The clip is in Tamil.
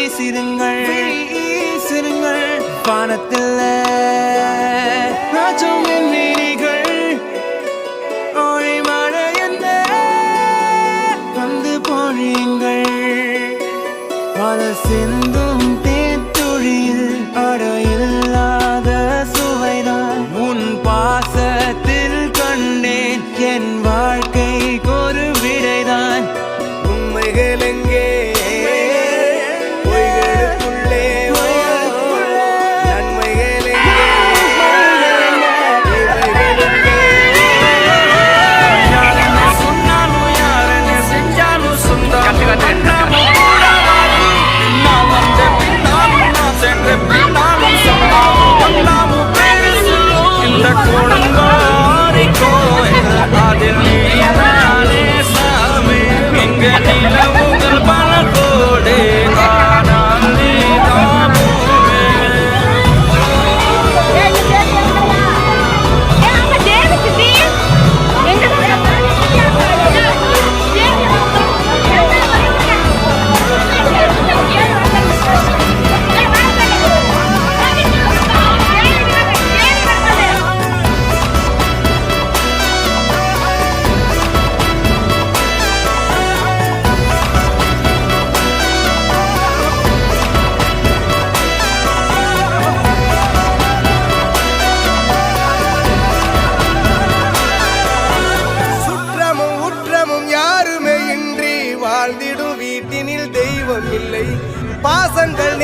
வீசிருங்கள் வீசிருங்கள் வானத்தில். ராஜாவின் வீதிகள். ஓழிமான என்ன வந்து போழியுங்கள் பல சிந்த 你来 பாசங்கள் இல்லை. பாசங்கள்